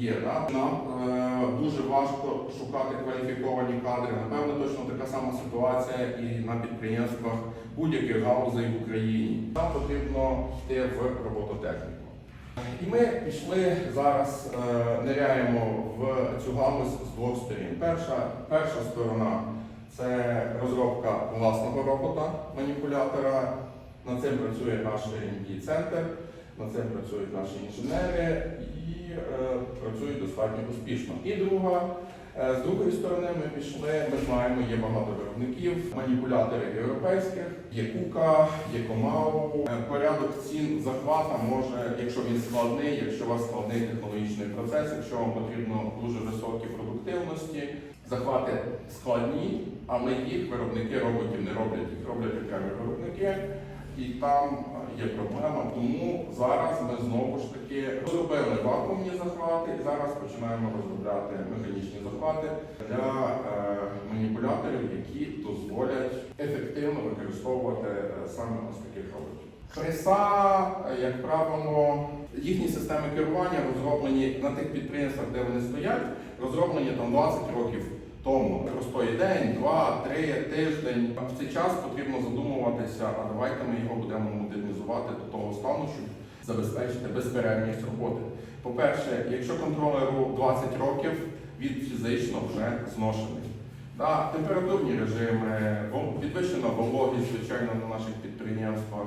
є. Да? Нам е, дуже важко шукати кваліфіковані кадри. Напевно, точно така сама ситуація і на підприємствах будь-яких галузей в Україні. Нам потрібно йти в робототехніку. І ми пішли зараз, е, ниряємо в цю галузь з двох сторін. Перша, перша сторона це розробка власного робота, маніпулятора. Над цим працює наш R&D центр, над цим працюють наші інженери і е, працюють достатньо успішно. І друга, е, з другої сторони, ми пішли, ми знаємо, є багато виробників, маніпуляторів європейських, є Кука, є Комау. Е, Порядок цін захвата може, якщо він складний, якщо у вас складний технологічний процес, якщо вам потрібно дуже високі продуктивності, захвати складні, але їх виробники роботів не роблять, їх роблять окремі виробники. І там е, є проблема. Тому зараз ми знову ж таки розробили вакуумні захвати і зараз починаємо розробляти механічні захвати для е, маніпуляторів, які дозволять ефективно використовувати е, саме ось таких роботів. Преса, е, як правило, їхні системи керування розроблені на тих підприємствах, де вони стоять, розроблені там 20 років тому. Простої день, два, три, тиждень. В цей час потрібно задумуватися, а давайте ми його будемо модернізувати до того стану, щоб забезпечити безперервність роботи. По-перше, якщо контролеру 20 років, він фізично вже зношений. Да, температурні режими, підвищена вологість, звичайно, на наших підприємствах.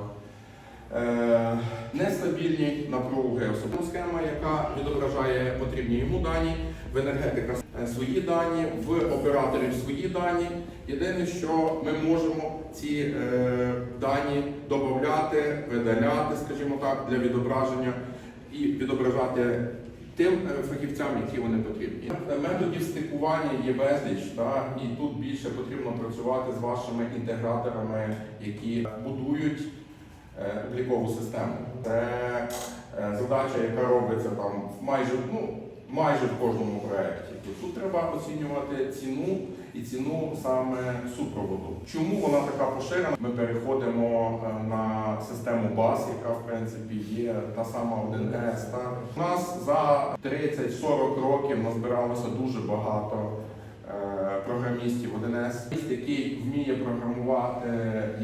Е, Нестабільні напруги, особливо схема, яка відображає потрібні йому дані, в енергетика свої дані, в операторів свої дані. Єдине, що ми можемо ці е, дані додати, видаляти, скажімо так, для відображення і відображати тим е, фахівцям, які вони потрібні. Методів стикування є безліч, та, і тут більше потрібно працювати з вашими інтеграторами, які будують е, облікову систему. Це е, задача, яка робиться там майже, ну, майже в кожному проєкті. Тут треба оцінювати ціну і ціну саме супроводу. Чому вона така поширена? Ми переходимо е, на систему BAS, яка в принципі є та сама 1С. У нас за 30-40 років назбиралося дуже багато е, програмістів 1С, який вміє програмувати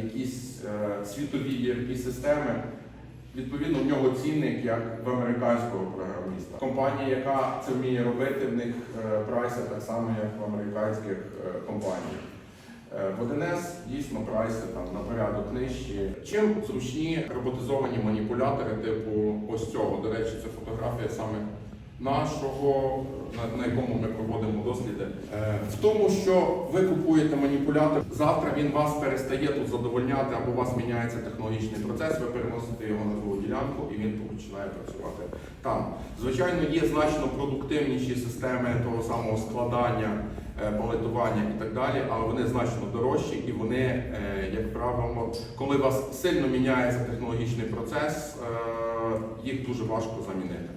якісь е, світові ERP системи. Відповідно, в нього цінник як в американського програміста. Компанія, яка це вміє робити, в них е, прайси так само, як в американських е, компаніях. Е, В 1С дійсно прайси там на порядок нижчі. Чим зручні роботизовані маніпулятори, типу ось цього. До речі, це фотографія саме нашого, на, якому ми проводимо досліди. Е, В тому, що ви купуєте маніпулятор, завтра він вас перестає тут задовольняти, або у вас міняється технологічний процес, ви переносите його на другу ділянку і він починає працювати там. Звичайно, є значно продуктивніші системи того самого складання, е, палетування і так далі, але вони значно дорожчі і вони, е, як правило, коли у вас сильно міняється технологічний процес, їх дуже важко замінити.